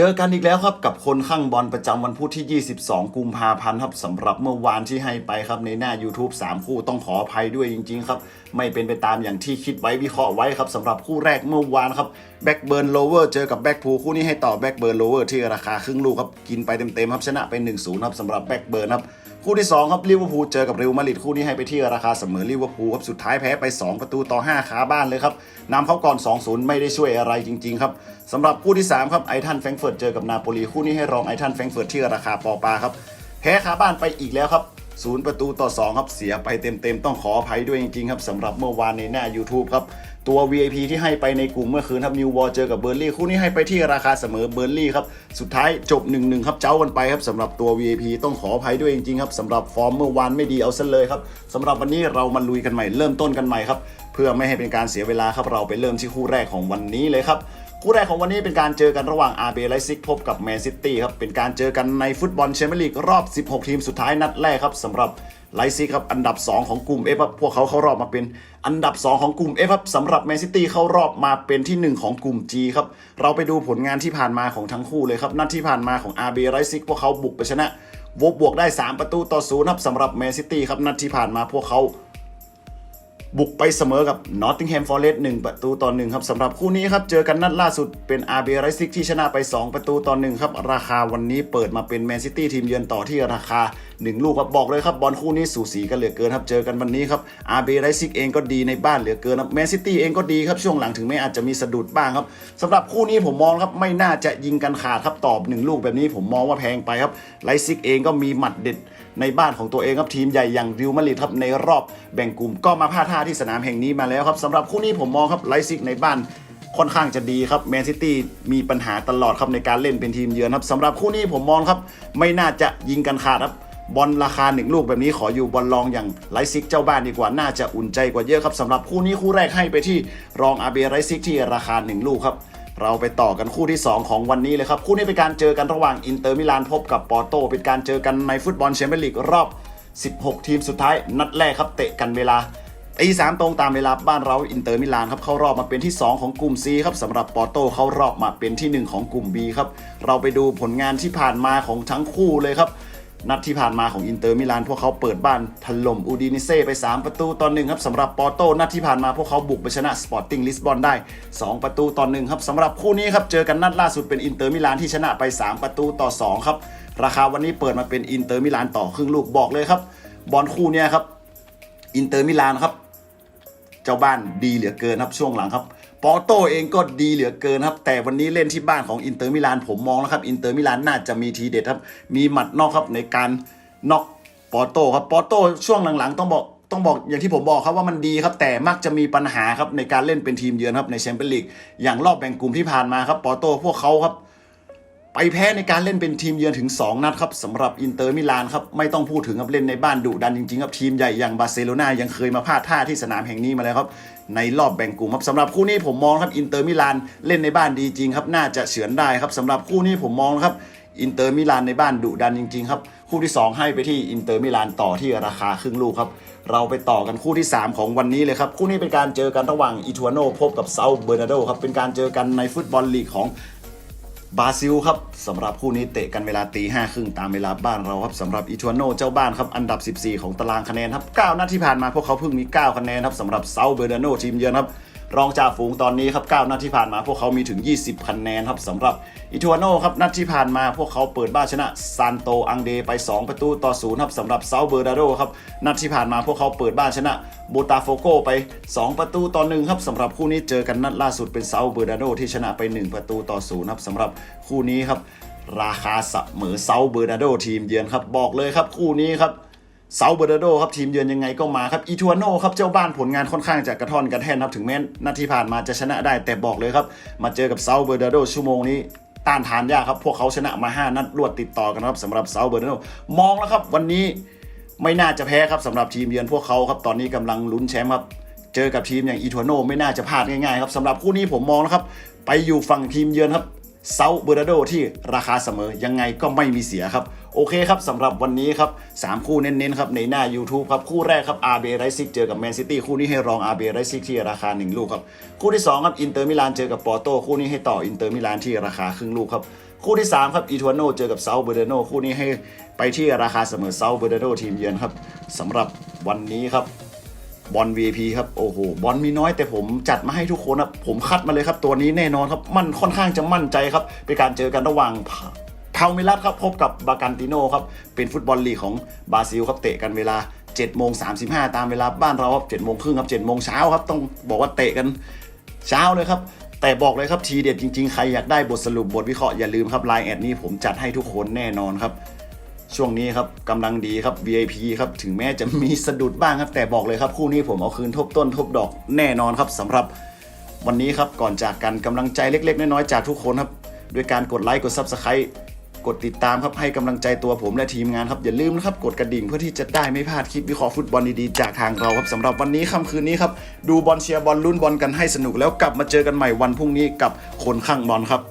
เจอกันอีกแล้วครับกับคนข้างบอลประจำวันพุธที่ 22 กุมภาพันธ์ครับสำหรับเมื่อวานที่ให้ไปครับในหน้า YouTube 3 คู่ต้องขออภัยด้วยจริง ๆ ครับ ไม่เป็นไปตามอย่างที่คิดไว้วิเคราะห์ไว้ครับสำหรับคู่แรกเมื่อวานครับแบ็กเบิร์นโลเวอร์เจอกับแบ็กพูคู่นี้ให้ต่อแบ็กเบิร์นโลเวอร์ที่ราคาครึ่งลูกครับกินไปเต็มๆครับชนะไป1-0ครับสำหรับแบ็กเบิร์นครับ คู่ที่2ครับลิเวอร์พูลเจอกับเรอัลมาดริดคู่นี้ให้ไปที่ราคาเสมอลิเวอร์พูลครับสุดท้ายแพ้ไป 2 ประตูต่อ5ขาบ้านเลยครับนำเขาก่อน 2-0 ไม่ได้ช่วยอะไรจริงๆครับสำหรับคู่ที่3ครับไอทันแฟรงเฟิร์ตเจอกับนาโปลีคู่นี้ให้รองไอทันแฟรงเฟิร์ตที่ราคาปอปาครับแพ้ขาบ้านไปอีกแล้วครับศูนย์ประตูต่อ 2 ครับเสียไปเต็มๆ ต้องขออภัยด้วยจริงๆ ครับสำหรับเมื่อวานในหน้า YouTube ครับ ตัว VIP ที่ให้ไปในกลุ่มเมื่อคืนครับนิววอลเจอกับเบอร์ลี่คู่นี้ให้ไปที่ราคาเสมอเบอร์ลี่ครับสุดท้ายจบ1-1ครับเจ้ากันไปครับสำหรับตัว VIP ต้องขออภัยด้วยจริงๆครับสำหรับฟอร์มเมื่อวานไม่ดีเอาซะเลยครับสำหรับวันนี้เรามาลุยกันใหม่เริ่มต้นกันใหม่ครับเพื่อไม่ให้เป็นการเสียเวลาครับเราไปเริ่มที่คู่แรกของวันนี้เลยครับ คู่แรกของวันนี้เป็นการเจอกันระหว่าง RB ไลซิกพบกับแมนซิตี้ครับ เป็นการเจอกันในฟุตบอลแชมเปี้ยนลีกรอบ 16 ทีมสุดท้ายนัดแรกครับสำหรับไลซิกครับอันดับ 2 ของกลุ่ม F ครับพวกเขาเข้ารอบมาเป็นอันดับ 2 ของกลุ่ม F ครับสำหรับแมนซิตี้เข้ารอบมาเป็นที่ 1 ของกลุ่ม G ครับเราไปดูผลงานที่ผ่านมาของทั้งคู่เลยครับนัดที่ผ่านมาของ RB ไลซิกพวกเขาบุกไปชนะวบบวกได้ 3 ประตูต่อศูนย์ครับสำหรับแมนซิตี้ครับนัดที่ผ่านมาพวกเขา บุกไปเสมอกับ Nottingham Forest 1ประตูต่อ1ครับสำหรับคู่นี้ครับ เจอกันนัดล่าสุดเป็น RB Leipzig ที่ชนะไป 2 ประตูต่อ1ครับ ราคาวันนี้เปิดมาเป็น Man City ทีมเยือนต่อที่ราคา 1 ลูกครับบอกเลยครับ บอลคู่นี้สูสีกันเหลือเกินครับ เจอกันวันนี้ครับ RB Leipzig เองก็ดีในบ้านเหลือเกินครับ Man City เองก็ดีครับช่วงหลังถึงแม้อาจจะมีสะดุดบ้างครับสำหรับคู่นี้ผมมองครับไม่น่าจะยิงกันขาดครับตอบ 1 ลูกแบบนี้ผมมองว่าแพงไปครับไลซิกเองก็มีหมัดเด็ด ในบ้านของตัวเองครับทีมใหญ่อย่างริวมาริดครับในรอบแบ่งกลุ่มก็มาพลาดท่าที่สนามแห่งนี้มาแล้วครับสำหรับคู่นี้ผมมองครับไลซิกในบ้านค่อนข้างจะดีครับแมนซิตี้มีปัญหาตลอดครับในการเล่นเป็นทีมเยือนครับสำหรับคู่นี้ผมมองครับ ไม่น่าจะยิงกันขาดครับบอลราคาหนึ่งลูกแบบนี้ขออยู่บอลรองอย่างไลซิกเจ้าบ้านดีกว่าน่าจะอุ่นใจกว่าเยอะครับสำหรับคู่นี้คู่แรกให้ไปที่รองอาเบไลซิกที่ราคาหนึ่งลูกครับ เราไปต่อกันคู่ที่ 2 ของวันนี้เลยครับ คู่นี้เป็นการเจอกันระหว่างอินเตอร์มิลานพบกับปอร์โต เป็นการเจอกันในฟุตบอลแชมเปี้ยนลีกรอบ 16 ทีมสุดท้าย นัดแรกครับเตะกันเวลาตีสามตรงตามเวลาบ้านเราอินเตอร์มิลานครับเข้ารอบมาเป็นที่ 2 ของกลุ่ม C ครับสำหรับปอร์โตเข้ารอบมาเป็นที่ 1 ของกลุ่ม B ครับเราไปดูผลงานที่ผ่านมาของทั้งคู่เลยครับ นัดที่ผ่านมาของอินเตอร์มิลานพวกเขาเปิดบ้านถล่มอูดินิเซ่ไป 3 ประตูต่อหนึ่งครับสำหรับปอร์โตนัดที่ผ่านมาพวกเขาบุกไปชนะสปอร์ติ้งลิสบอนได้ 2 ประตูต่อหนึ่งครับสำหรับคู่นี้ครับเจอกันนัดล่าสุดเป็นอินเตอร์มิลานที่ชนะไป 3 ประตูต่อ 2 ครับ ราคาวันนี้เปิดมาเป็นอินเตอร์มิลานต่อครึ่งลูกบอกเลยครับ บอลคู่นี้ครับอินเตอร์มิลานครับ เจ้าบ้านดีเหลือเกินครับช่วงหลังครับ ปอร์โตเองก็ดีเหลือเกินครับ แต่วันนี้เล่นที่บ้านของอินเตอร์มิลานผมมองแล้วครับอินเตอร์มิลานน่าจะมีทีเด็ดครับ มีหมัดนอกครับในการน็อกปอร์โตครับปอร์โตช่วงหลังๆ ต้องบอกต้องบอกอย่างที่ผมบอกครับว่ามันดีครับ แต่มักจะมีปัญหาครับในการเล่นเป็นทีมเยือนครับในแชมเปี้ยนลีกอย่างรอบแบ่งกลุ่มที่ผ่านมาครับปอร์โตพวกเขาครับ ไปแพ้ในการเล่นเป็นทีมเยือนถึง 2 นัดครับสำหรับอินเตอร์มิลานครับไม่ต้องพูดถึงครับเล่นในบ้านดุดันจริงๆครับทีมใหญ่อย่างบาร์เซโลนายังเคยมาพลาดท่าที่สนามแห่งนี้มาแล้วครับในรอบแบ่งกลุ่มครับสำหรับคู่นี้ผมมองครับอินเตอร์มิลานเล่นในบ้านดีจริงครับน่าจะเฉือนได้ครับสำหรับคู่นี้ผมมองครับอินเตอร์มิลานในบ้านดุดันจริงๆครับคู่ที่ 2 ให้ไปที่อินเตอร์มิลานต่อที่ราคาครึ่งลูกครับเราไปต่อกันคู่ที่ 3 ของวันนี้เลยครับคู่นี้เป็นการเจอกันระหว่างอิทัวโนพบกับเซาเบอร์นาโดครับเป็นการเจอกันในฟุตบอลลีกของ บราซิลครับสำหรับคู่นี้เตะกันเวลาตีห้าครึ่งตามเวลาบ้านเราครับสำหรับอิทัวโนเจ้าบ้านครับอันดับ 14 ของตารางคะแนนครับ9นัดที่ผ่านมาพวกเขาเพิ่งมี 9 คะแนนครับสำหรับเซาเบอร์นาโนทีมเยือนครับ รองจาฝูงตอนนี้ครับ9นัดที่ผ่านมาพวกเขามีถึง 20 คะแนนครับสำหรับอิทัวโนครับนัดที่ผ่านมาพวกเขาเปิดบ้านชนะซานโตอังเดไป 2 ประตูต่อ0ครับสำหรับเซาเบอร์นาโดครับนัดที่ผ่านมาพวกเขาเปิดบ้านชนะโบตาโฟโกไป 2 ประตูต่อ1ครับสำหรับคู่นี้เจอกันนัดล่าสุดเป็นเซาเบอร์นาโดที่ชนะไป 1 ประตูต่อ0ครับสำหรับคู่นี้ครับราคาเสมอเซาเบอร์นาโดทีมเยือนครับบอกเลยครับคู่นี้ครับ เซาเบอร์โดครับทีมเยือนยังไงก็มาครับอีทัวโนครับเจ้าบ้านผลงานค่อนข้างจะกระท่อนกระแท่นครับถึงแม้นาทีผ่านมาจะชนะได้แต่บอกเลยครับ มาเจอกับเซาเบอร์โดชั่วโมงนี้ต้านทานยากครับพวกเขาชนะมา 5 นัดรวดติดต่อกันครับสำหรับเซาเบอร์โดมองแล้วครับ วันนี้ไม่น่าจะแพ้ครับสำหรับทีมเยือนพวกเขาครับตอนนี้กำลังลุ้นแชมป์ครับเจอกับทีมอย่างอีทัวโนไม่น่าจะพลาดง่ายๆครับสำหรับคู่นี้ผมมองนะครับไปอยู่ฝั่งทีมเยือนครับ เซาเบอร์นาโดที่ราคาเสมอยังไงก็ไม่มีเสียครับ โอเคครับสำหรับวันนี้ครับ3คู่เน้นๆครับในหน้า YouTube ครับ คู่แรกครับ RB ไรซิกเจอกับแมนซิตี้คู่นี้ให้รอง RB ไรซิกที่ราคา 1 ลูกครับ คู่ที่ 2 ครับอินเตอร์มิลานเจอกับปอร์โตคู่นี้ให้ต่ออินเตอร์มิลานที่ราคาครึ่งลูกครับคู่ที่ 3 ครับอีทวานโนเจอกับเซาเบอร์เดโนคู่นี้ให้ไปที่ราคาเสมอเซาเบอร์เดโนทีมเยือนครับสำหรับวันนี้ครับ บอล VIP ครับโอ้โหบอลมีน้อยแต่ผมจัดมาให้ทุกคนครับผมคัดมาเลยครับตัวนี้แน่นอนครับมันค่อนข้างจะมั่นใจครับเป็นการเจอกันระหว่างพาวเมลัสครับพบกับบากันติโนครับเป็นฟุตบอลลีกของบราซิลครับเตะกันเวลา7โมง35 ตามเวลาบ้านเราครับ7โมงครึ่งครับ7โมงเช้าครับต้องบอกว่าเตะกันเช้าเลยครับแต่บอกเลยครับทีเด็ดจริงๆ ใครอยากได้บทสรุปบทวิเคราะห์อย่าลืมครับไลน์แอดนี้ผมจัดให้ทุกคนแน่นอนครับ ช่วงนี้ครับกำลังดีครับ VIP ครับถึงแม้จะมีสะดุดบ้างครับ แต่บอกเลยครับคู่นี้ผมเอาคืนทบต้นทบดอกแน่นอนครับสำหรับวันนี้ครับก่อนจากกันกำลังใจเล็ก ๆ น้อยๆจากทุกคนครับด้วยการกดไลค์กด Subscribe กดติดตามครับให้กำลังใจตัวผมและทีมงานครับอย่าลืมนะครับกดกระดิ่งเพื่อที่จะได้ไม่พลาดคลิปวิเคราะห์ฟุตบอลดีๆจากทางเราครับสำหรับวันนี้ค่ำคืนนี้ครับดูบอลเชียร์บอลลุ้นบอลกันให้สนุกแล้วกลับมาเจอกันใหม่วันพรุ่งนี้กับคนข้างบอลครับ